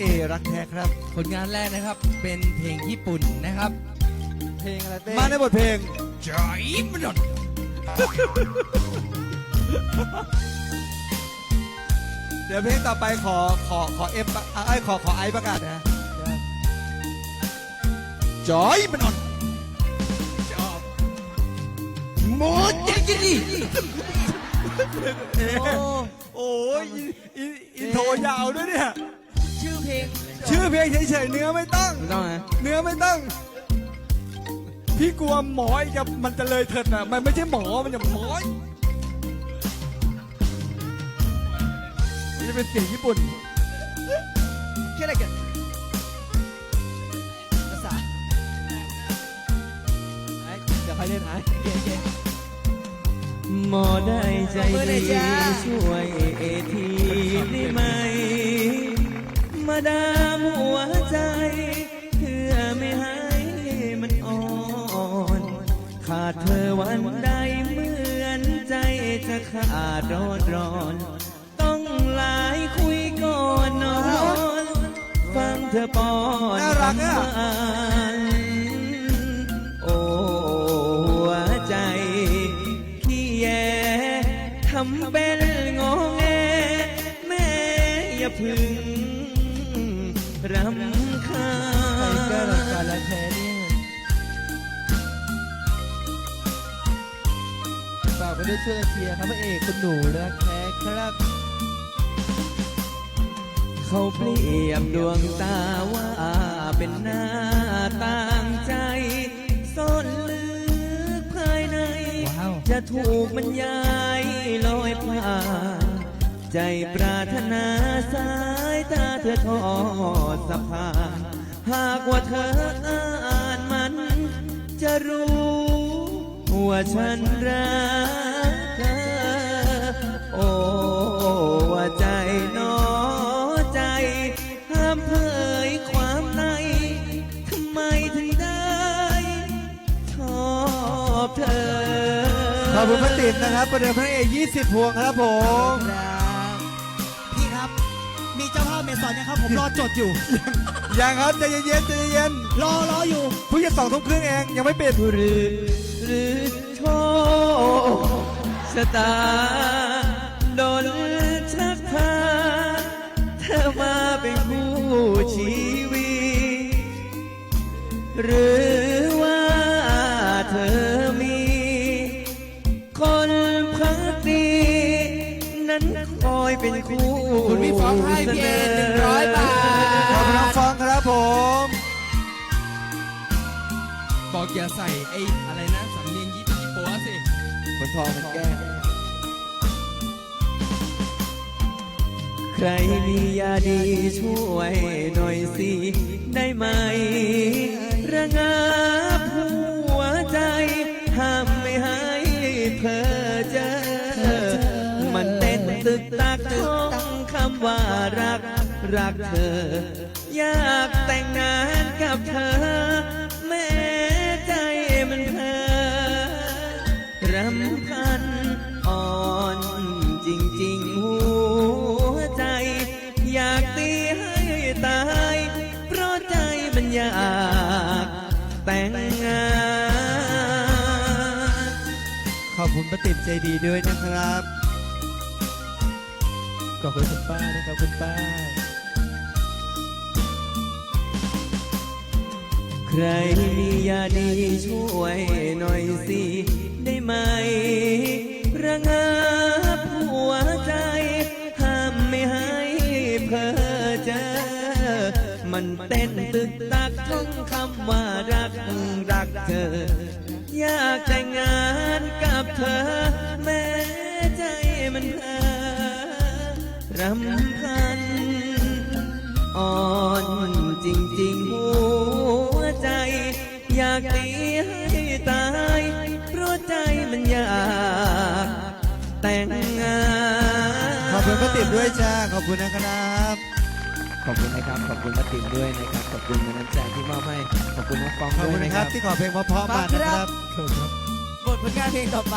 เอรักแท้ครับ ผลงานแรกนะครับ เป็นเพลงญี่ปุ่นนะครับ เพลงอะไรเต้มาในบทเพลงจอยมันดเดี๋ยวเพลงต่อไปขอขอขอเอ็มไอ้ยขอขอไอซ์ประกาศนะจอยมันอ่อนโมเจกิริโอ้โอ้ยอินอินอินโทรยาวด้วยเนี่ย ชื่อเพลงชื่อเพลงเฉยๆเนื้อไม่ต้อง ไม่ต้องนะ เนื้อไม่ต้อง พี่กลัวหมออีกกับมันจะเลยเถิดนะมันไม่ใช่หมอมันจะหมอมันจะเป็นเสียงญี่ปุ่นชื่ออะไรกันภาษาไอ้เดี๋ยวใครเล่นไอ้เก่งเก่งหมอได้ใจขอบคุณนะดีจ๊ะช่วยเอทีได้ไหม มาดามหัวใจ เพื่อไม่ให้มันอ่อน ขาดเธอวันใดเหมือนใจจะขาดร้อนร้อน ต้องลายคุยก่อนนอนฟังเธอป้อนน่ารักอะคำหวานโอ้หัวใจขี้แยทำเป็นงอแงแม่อย่าพึ่ง ช่วยกันเชียร์ครับพระเอกคุณหนูรักแท้ครับ เขาเปรียบดวงตาว่าเป็นหน้าต่างใจซ่อนลึกภายในว้าวจะถูกมันย้ายลอยผ่านใจปรารถนาสายตาเธอทอดสะพานหากว่าเธออ่านมันจะรู้ว่าฉันรักเธอโอ้ ว่าใจหนอใจห้ามเผยความในทำไมถึงได้ชอบเธอขอบคุณพระติดนะครับ ประเดิมพระเอก20 พวงครับผมครับพี่ครับ มีเจ้าภาพเมสอนยังครับ ผมรอจดอยู่ ยังครับใจเย็นๆใจเย็นรอรออยู่ ๆเพิ่งจะสองทุ่มครึ่งเอง ยังไม่ปิดหรือหรือโชคชะตา ดนชักพาเธอมาเป็นคู่ชีวิต หรือว่าเธอมี คนพักดีนั้นคอยเป็นคู่คุณพี่ฟ้องให้พี่เอหนึ่งร้อยบาทขอบคุณน้องทฟองครับผม บอกอย่าใส่ไอ้อะไรนะสำเนียงญี่ปุ่นญี่ปุ่นสิคนทองมันแก้ ใครมียาดีช่วยหน่อยสิได้ไหม ระงับหัวใจห้ามไม่ให้เพ้อเจอมันเต้นตึกตักท่องคำว่ารักรักเธอ อยากแต่งงานกับเธอ แม้ใจมันเพอรำพันากแต่งงาน ขอบคุณพระติดใจดีด้วยนะครับ ขอบคุณคุณป้านะครับคุณป้า ใครมียาดีช่วยหน่อยสิได้ไหม ระงับหัวใจห้ามไม่ให้เพอเจอมันเต้นตึกตัก ท่องคำว่ารักรักเธอ อยากแต่งงานกับเธอ แม้ใจมันเพอรำพันอ่อนจริงๆหัวใจ อยากตีให้ตาย เพราะใจมันอยาก แต่งงาน ขอบคุณพระติดด้วยจ้า ขอบคุณนะครับ ขอบคุณนะครับ ขอบคุณป้าติ๋มด้วยนะครับ ขอบคุณน้ำใจที่มอบให้ ขอบคุณน้องฟองขอบด้วคุยณนะนะคครัรับบ ที่ขอเพลงเพราะๆมานะครับ บทผลงานเพลงต่อไป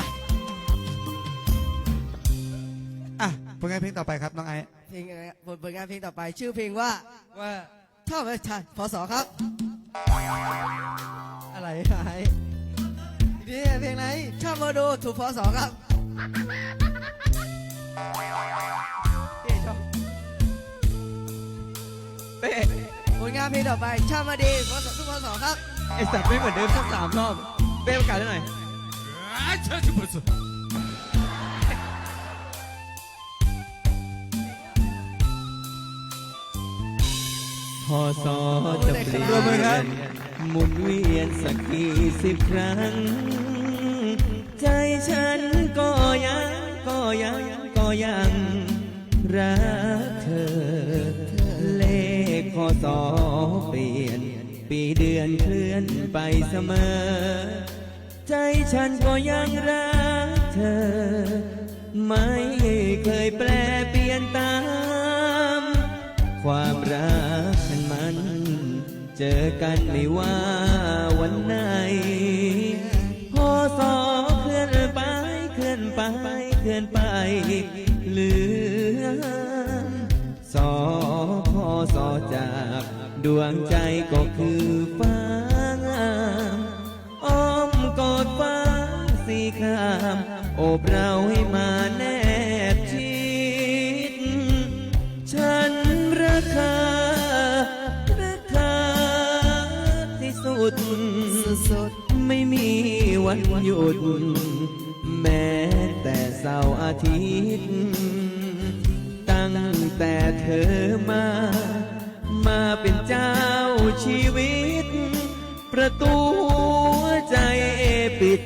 อะผลงานเพลงต่อไปครับน้องไอซ์เพเพลงอะไรบทผลงานเพลงต่อไป ชื่อเพลงว่าว่าท่าประชาพศครับ อะไรหายนี่เพลงไหนชอบมาดูถูกพศครับ เป้ผลงานเพลงต่อไปชอบมาดีพศทุกพศครับ ไอสัตว์ไม่เหมือนเดิมสักสามรอบ เป้ประกาศได้หน่อยพอสอจะเปลี่ร่วมมือครัยบนหมุนเวียนสักกี่สิบครั้ง ใจฉันก็ยัง ก็ยัง ก็ยังรักเธอเลข พอสอเปลี่ยน ปีเดือนเคลื่อนไปเสมอ ใจฉันก็ยังรักเธอ ไม่เคยแปลเปลี่ยนตาม ความรักฉันมัน เจอกันไม่ว่าวันไหน ดวงใจก็คือฟ้างามอ้อมกอดฟ้าสีครามโอบเราให้มาแนบชิด ฉันรักเธอรักเธอที่สุดสดไม่มีวันหยุด แม้แต่เสาร์อาทิตย์ ตั้งแต่เธอมา เป็นเจ้าชีวิต ประตูหัวใจปิด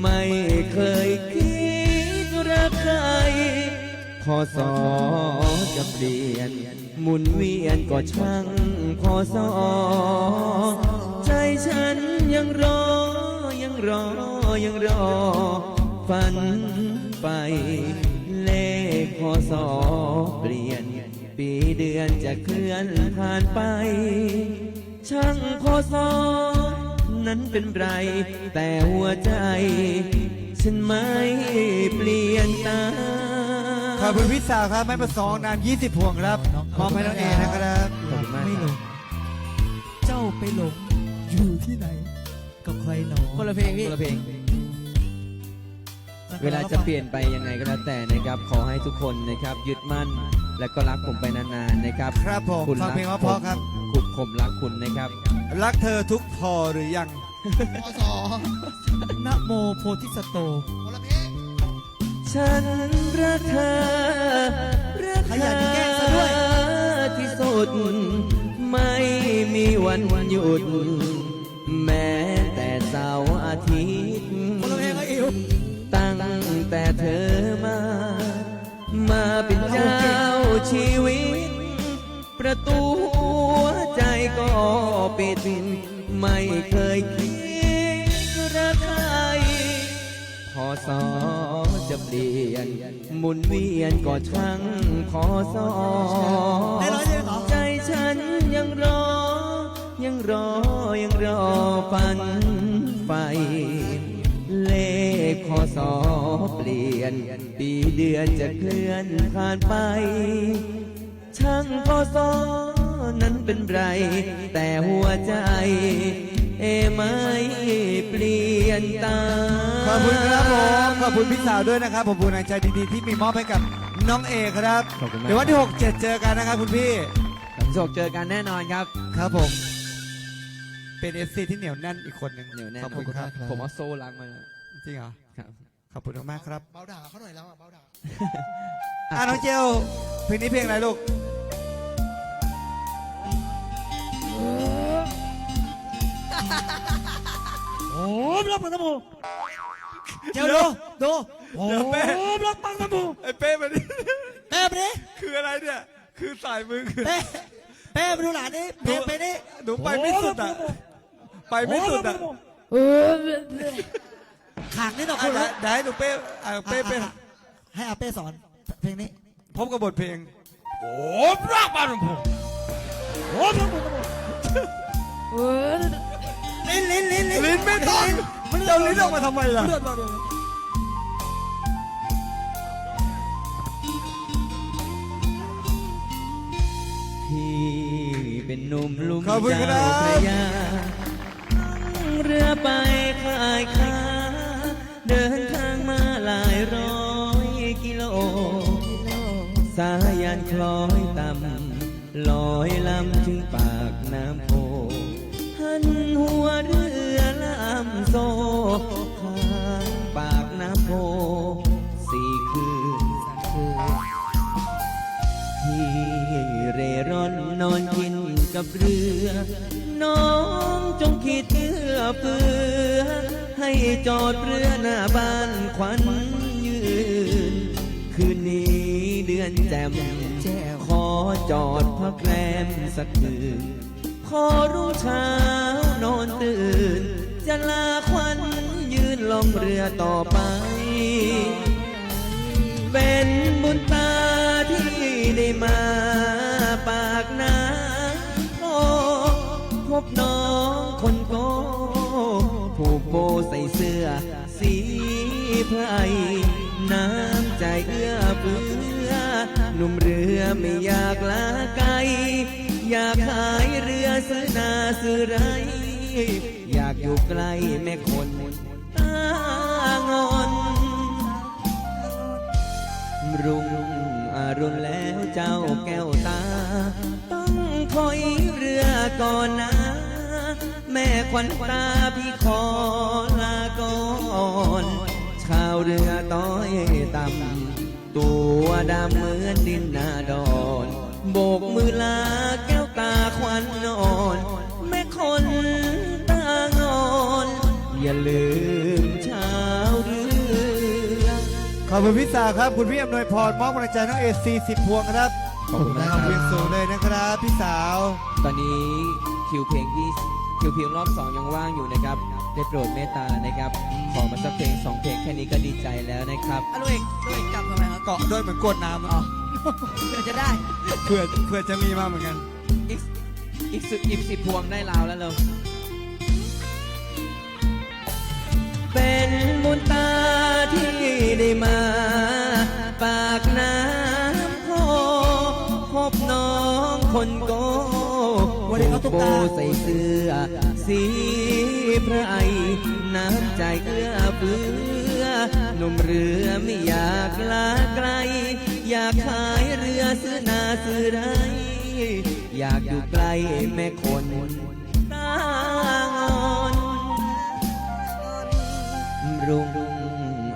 ไม่เคยคิดรักใครพอสอจะเปลี่ยน หมุนเวียนก็ช่างพอสอใจฉันยังรอ ยังรอ ยังรอ ฝันไปเลขพอสอเปลี่ยน ปีเดือนจะเคลื่อนผ่านไป ช่างพอสอนั้นเป็นไร แต่หัวใจ ฉันไม่เปลี่ยนตามขอบคุณพี่สาวครับไม่ประสงค์นาน20พวงครับมอบให้น้องเอนะครับขอบคุณมากไม่คหลรับงเจ้าไปหลงอยู่ที่ไหน กับใครหนอคนละเพลงพี่คนละเพลงเวลาจะเปลี่ยนไปยังไงก็แล้วแต่นะครับ ขอให้ทุกคนนะครับยึดมั่น และก็รักผมไปนานๆนะครับครับผมคุณฟังรักเพลงว่าเพราะครับ คุณผมรักคุณนะครับ รักเธอทุกพอหรือยังนะโมโพธิสัตโต ฉันรักเธอรักขเธยันอแกล้งซะด้วยที่สุด ไม่มีวันหยุด แม้แต่เสาร์อาทิตย์คนละเพลงก็อิวตั้งแต่เธอมา มาเป็นเจ้าชีวิต ประตูหัวใจก็ปิดไม่เคยคิดรักใครพอสอจะเปลี่ยนหมุนเวียนก็ช่างพอสอได้ร้อยเดียวเหรอใจฉันยังรอ ยังรอยังรอฝันไฟ เลขพอสอเปลี่ยน ปีเดือนจะเคลื่อนผ่านไป ช่างพอสอนั้นเป็นไร แต่หัวใจ เอไม่เปลี่ยนตามขอบคุณครับผมขอบคุณพี่สาวด้วยนะครับขอบคุณแรงใจดีๆที่มีมอบให้กับน้องเอครับ ขอบคุณมาก เดี๋ยววันที่ 6 7 เจอกันนะครับคุณพี่ ผมโศกเจอกันแน่นอนครับ ครับผม เป็นเอฟซีที่เหนียวแน่นอีกคนหนึ่งเหนียวแน่นขอบคุณครับ ผมเอาโซ่ล้างมา จริงเหรอครับขอบคุณมากๆครับเบาด่าเขาหน่อยแล้วอะเบาด่าอะน้องเจลเพลงนี้เพลงอะไรลูกโอ้มรักปังตะโมเจ้าดูดูโอ้มรักปังตะโมไอ้เป้มันเป้ไปดิคืออะไรเนี่ยคือสายมือคือเป้เป้ไปดูหลานนี่เป้ไปดิหนูไปไม่สุดอะไปไม่สุดอะ หากนิดหน่อยคุณเดี๋ยวให้หนูเป้เป้เป้ให้อาเป้สอนเพลงนี้พบกับบทเพลง โอ้รักบ้านผมโอ้รักบ้านผมเออลิ้นลิ้นลิ้นลิ้นไม่ต้องจะเอาลิ้นออกมาทำไมล่ะที่เป็นหนุ่มลุมขอบจพยาเรือไป สายันคล้อยต่ำลอยลำถึงปากน้ำโพหันหัวเรือลำโซข้างปากน้ำโพสี่คืนพี่เร่ร่อนนอนกินกับเรือ น้องจงคิดเอื้อเฟื้อให้จอดเรือหน้าบ้านขวัญ แจ่มขอจอดพักแรมสักคืนพอรุ่งเช้านอนตื่น จะลาควันยืนลงเรือต่อไป เป็นบุญตาที่ได้มาปากน้ำโอ้พบน้องคนโกผูกโบใส่เสื้อสีไพรน้ำใจเอื้อเฟื้อ หนุ่มเรือไม่อยากลาไกล อยากขายเรือซื้อนาซื้อไร อยากอยู่ใกล้แม่คนตางอนรุ่งอรุณแล้วเจ้าแก้วตา ต้องถอยเรือก่อนนะ แม่ขวัญตาพี่ขอลาก่อน ชาวเรือต้อยต่ำ ตัวดำเหมือนดินนาดอนโบกมือลาแก้วตาควันนอน แม่คนตางอน อย่าลืมชาวเรือขอบคุณพี่สาวครับ คุณพี่อำนวยพรมอบกำลังใจน้องเอซีสิบพวงครับขอบคุณมากขอบคุณสูงเลยนะครับพี่สาว ตอนนี้คิวเพลงที่คิวเพลงรอบสองยังว่างอยู่นะครับ ได้โปรดเมตตานะครับ ขอมาสักเพลงสองเพลงแค่นี้ก็ดีใจแล้วนะครับอะลูกเอกลูกเอกกลับทำไมครับเกาะด้วยเหมือนกดน้ำอ๋ออะเพื่อจะได้ เผื่อเผื่อจะมีมาเหมือนกัน อีกอีกสิบอีกสิบพวงได้ลาวแล้วเราเป็นบุญตาที่ได้มา ปากน้ำโพพบน้องคนโก โบใส่เสื้อ สีพระไอน้ำใจเอื้อเฟื้อหนุ่มเรือไม่อยากลาไกล อยากขายเรือซื้อนาซื้อไรอยากอยู่ใกล้แม่คนตางอนรุ่ง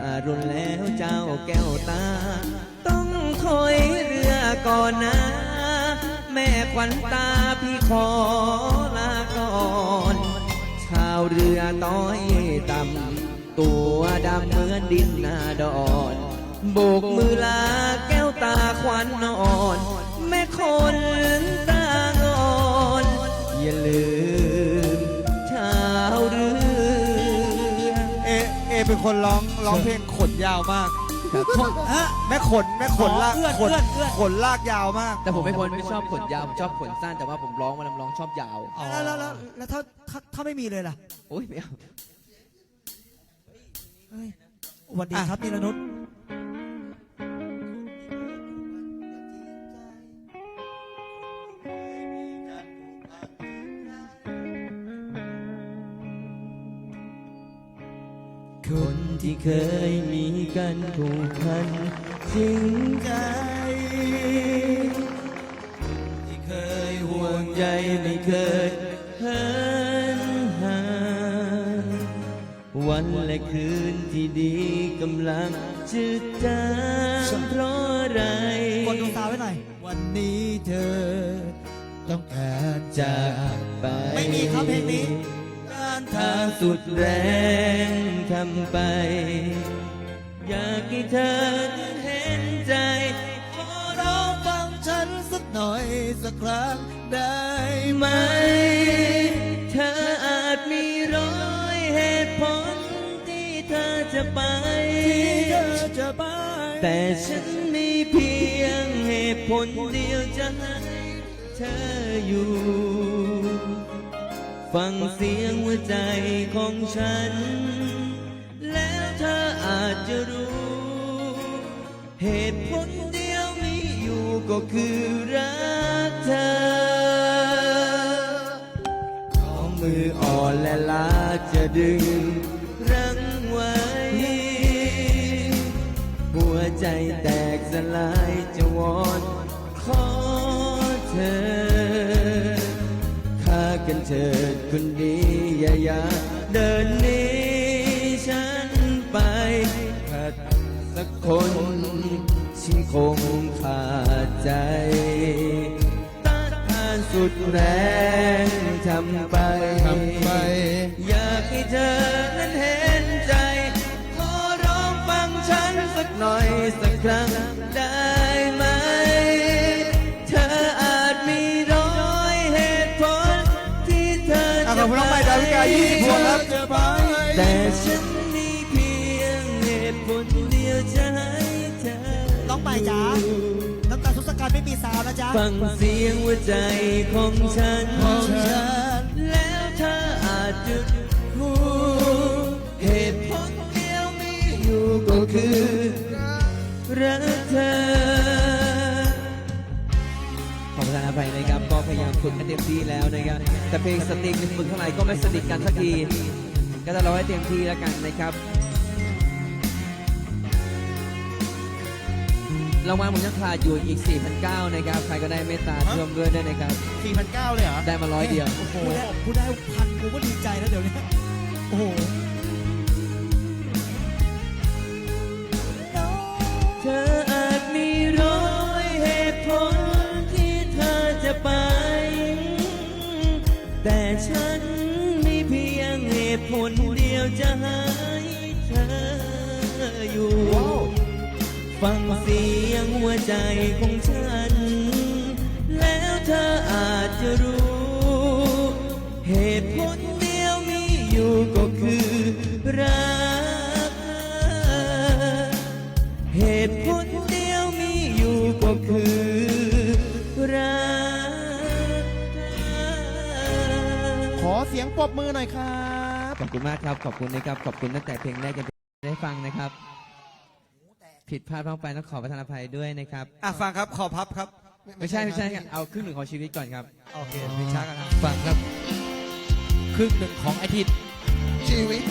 อรุณแล้วเจ้าแก้วตา ต้องถอยเรือก่อนนะ ขวัญตาพี่ขอลาก่อนชาวเรือต้อยต่ำตัวดำเหมือนดินนาดอนโบกมือลาแก้วตาควันนอน แม่คนตางอนอย่าลืมชาวเรือ เอ เอเป็นคนร้องร้องเพลงขนยาวมาก ฮะแม่ขนแม่ขนลากอ๋อเอื้อนขนเอื้อนเอื้อน ขนลากยาวมากแต่ผมเป็นคนไม่ชอบขนยาวผมชอบขนสั้นแต่ว่าผมร้องมันร้องชอบยาวแล้วแล้วแล้วแล้วถ้าถ้าถ้าไม่มีเลยล่ะโอ้ยไม่เอา เฮ้ยสวัสดีครับนิรนุช คนที่เคยมีกันผูกพันจริงใจ ที่เคยห่วงใยไม่เคยเหินห่างวันและคืนที่ดีกำลังจืดจางเพราะอะไรกดดวงตาไว้หน่อย วันนี้เธอ ต้องการจากไป ไม่มีครับเพลงนี้ การทางสุดแรง ทำไป อยากให้เธอเห็นใจ ขอร้องฟังฉันสักหน่อยสักครั้งได้ไหม เธออาจมีร้อยเหตุผลที่เธอจะไปที่เธอจะไป แต่ฉันมีเพียงเหตุผลเดียวจะให้เธออยู่ ฟังเสียงหัวใจของฉันาจจะรู้ เหตุผลเดียวมีอยู่ก็คือรักเธอขอมืออ่อนและลาจะดึง รังไว้ หัวใจแตกสลายจะวอนขอเธอข้ากันเถิดคนดีอย่าอย่าเดินนี้ สักคนฉันคงขาดใจต้านทานสุดแรงทำไป ทำไป อยากให้เธอนั้นเห็นใจ ขอร้องฟังฉันสักหน่อยสักครั้งได้ไหม เธออาจมีร้อยเหตุผลที่เธออะขจะอบคุณน้องใหม่ดาวิกา20พวงครับ จะไป แต่ฉัน น้ำตาทุสการไม่มีสาวนะจ๊ะ ฟังเสียงหัวใจของฉันของฉัน แล้วเธออาจจะรู้เหตุผลเดียวมีอยู่ก็คือรักเธอ ขอประทานอภัยนะครับ ก็พยายามฝึกให้เต็มที่แล้วนะครับ แต่เพลงสติ๊กฝึกเท่าไหร่ก็ไม่สนิทกันสักที ก็จะรอให้เต็มที่แล้วกันนะครับ รางวัลผมยังขาดอยู่อีก 4,900นะครับ ใครก็ได้เมตตาร่วมด้วยด้วยนะครับ 4,900เลยเหรอได้มาร้อยเดียว โอ้โหผู้ได้พันกูก็ดีใจแล้วเดี๋ยวนี้โอ้โห เธออาจมีร้อยเหตุผลที่เธอจะไป แต่ฉันมีเพียงเหตุผลเดียวจะให้เธออยู่ ฟังเสียงหัวใจของฉัน แล้วเธออาจจะรู้ เหตุผลเดียวมีอยู่ก็คือรัก เหตุผลเดียวมีอยู่ก็คือรักเธอขอเสียงปรบมือหน่อยครับ ขอบคุณมากครับ ขอบคุณนะครับ ขอบคุณตั้งแต่เพลงแรกจนได้ฟังนะครับ ผิดพลาดบ้างไปต้องขอประทานอภัยด้วยนะครับ อะฟังครับขอพับครับไม่ใช่ไม่ใช่ครับเอาครึ่งหนึ่งของชีวิตก่อนครับ โอเคเพลงช้ากันครับฟังครับ ครึ่งหนึ่งของอาทิตย์ชีวิต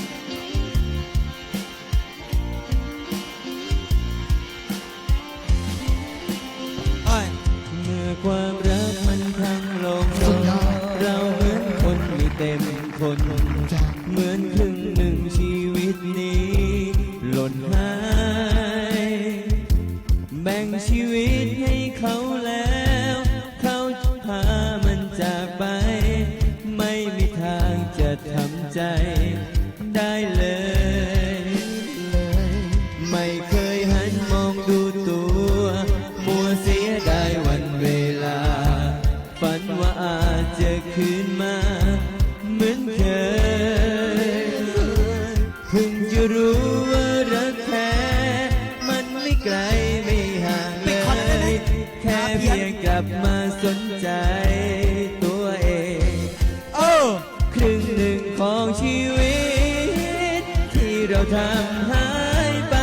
ที่เราทำหายไป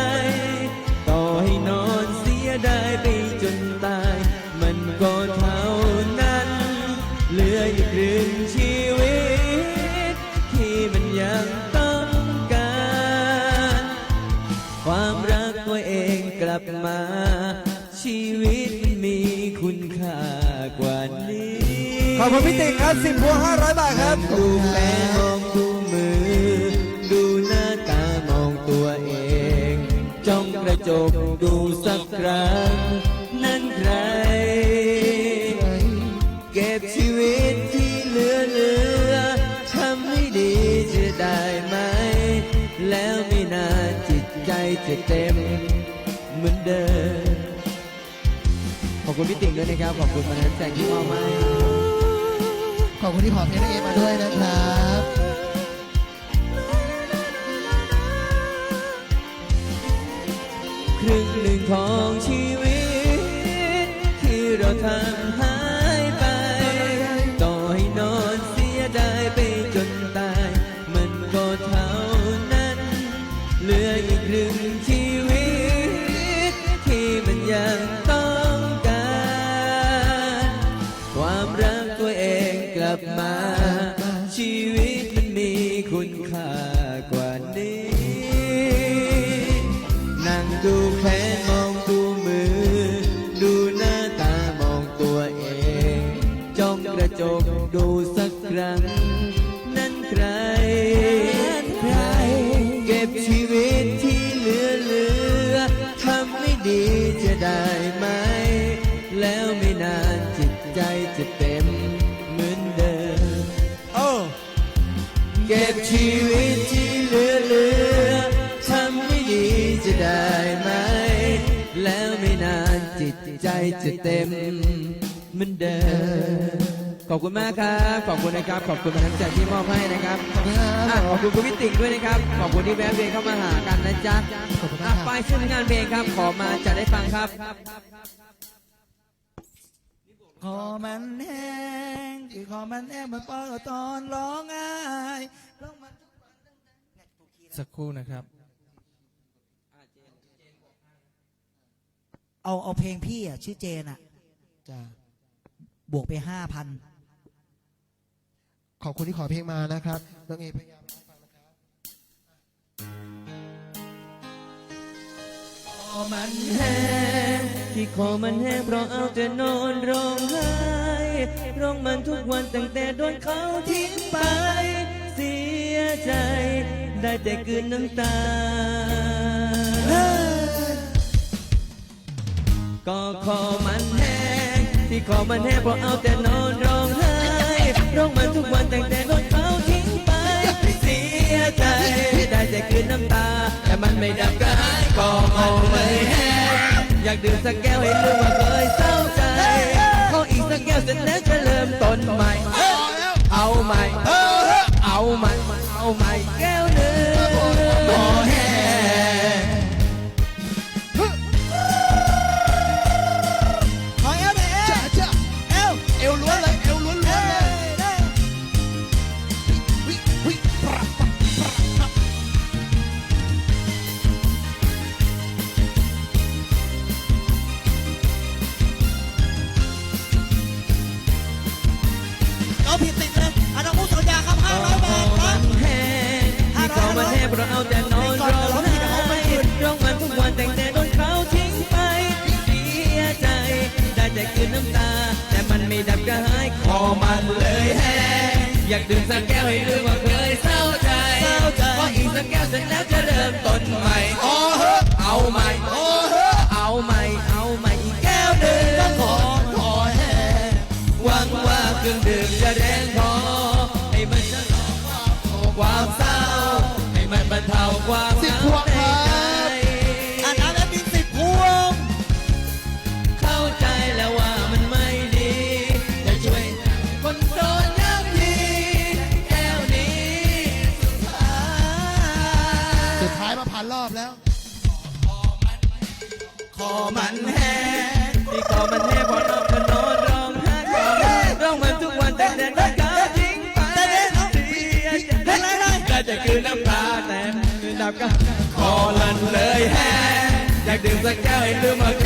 ต่อให้นอนเสียดายไปจนตาย มันก็เท่านั้น เหลืออีกครึ่งชีวิต ที่มันยังต้องการ ความรักตัวเองกลับมา ชีวิตมันมีคุณค่ากว่านี้ ขอบคุณพี่ติ๊กครับ10พวง500 บาทครับ ดูแม่มองดูมื องกดูสักครั้ง นั่นใคร เก็บชีวิตที่เหลือเหลือทำให้ดีจะได้ไหม แล้วไม่นานจิตใจจะเต็ม เหมือนเดิม ขอบคุณพี่ติ๋งด้วยนะครับ ขอบคุณมานันแจกที่มอบมาให้ ขอบคุณที่ขอเพลงเอมาด้วยนะครับ ครึ่งหนึ่งของชีวิต ที่เราทำห จจะเต็มเหมือนเดิมขอบคุณมากครับ ขอบคุณนะครับ ขอบคุณน้ำใจที่มอบให้นะครับอะขอบคุณคุณพิติกด้วยนะครับ ขอบคุณที่แวะเวียนเข้ามาหากันนะจ๊ะอะไปชื่องานเพลงครับ ขอมาจะได้ฟังครับขอมันแห้งที่ขอมันแห้งมันปอยตอนร้องไห้ร้องมันทุกวันตั้งแต่สักครู่นะครับ เอาเอาเพลงพี่อะชื่อเจนอะจ้าบวกไปห้าพันขอบคุณที่ขอเพลงมานะครับน้องเอพยายามคอมันแห้งที่คอมันแห้งเพราะเอาแต่นอนร้องไห้ร้องมันทุกวันตั้งแต่โดนเขาทิ้งไป เสียใจ ได้แต่กลืนน้ำตา ก็คอมันแห้งที่คอมันแห้งเพราะเอาแต่นอนร้องไห้ร้องมันทุกวันตั้งแต่โดนเขาทิ้งไป เสียใจได้แต่กลืนน้ำตา แต่มันไม่ดับกระหายก็มันเลยแห้งอยากดื่มสักแก้วให้ลืมว่าเคยเศร้าใจขออีกสักแก้วเสร็จแล้วจะเริ่มต้นใหม่ เอาใหม่เอาใหม่เอาใหม่แก้วหนึ่งพอแห้ง คืนน้ำก็คอลันเลยแฮอยากดื่มสักแก้วให้ลืมว่าเคยเศ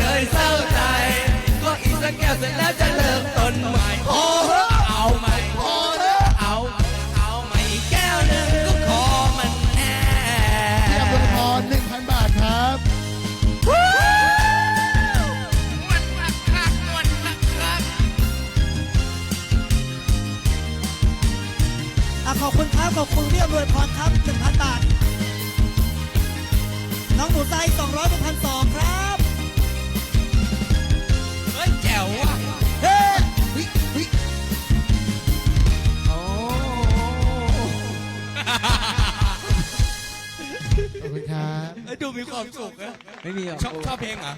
ร้า ดูมีความสุขนะไม่มีหรอกชอบชอบเพลงเหรอ